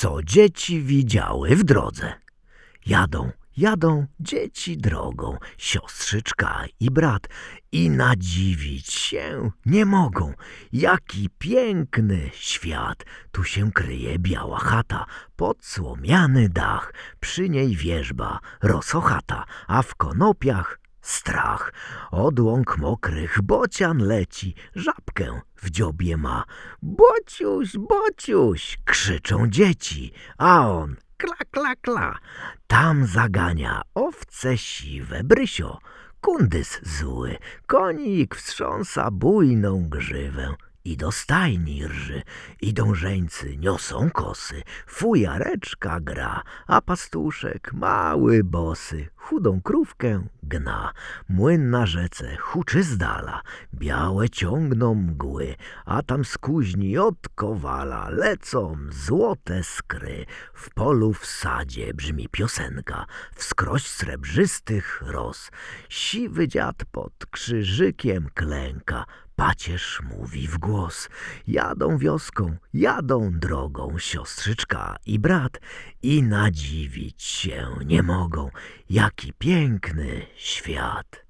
co dzieci widziały w drodze. Jadą, jadą dzieci drogą, siostrzyczka i brat, i nadziwić się nie mogą. Jaki piękny świat! Tu się kryje biała chata, podsłomiany dach, przy niej wierzba, rosochata, a w konopiach strach. Od łąk mokrych bocian leci, żabkę w dziobie ma. Bociuś, bociuś, krzyczą dzieci, a on kla, kla, kla. Tam zagania owce siwe, brysio, kundys zły, konik wstrząsa bujną grzywę. I do stajni rży, i dążeńcy niosą kosy, fujareczka gra, a pastuszek mały bosy chudą krówkę gna. Młyn na rzece huczy z dala, białe ciągną mgły, a tam z kuźni od kowala lecą złote skry. W polu w sadzie brzmi piosenka, wskroś srebrzystych ros. Siwy dziad pod krzyżykiem klęka, Pacierz mówi w głos, jadą wioską, jadą drogą siostrzyczka i brat. I nadziwić się nie mogą, jaki piękny świat.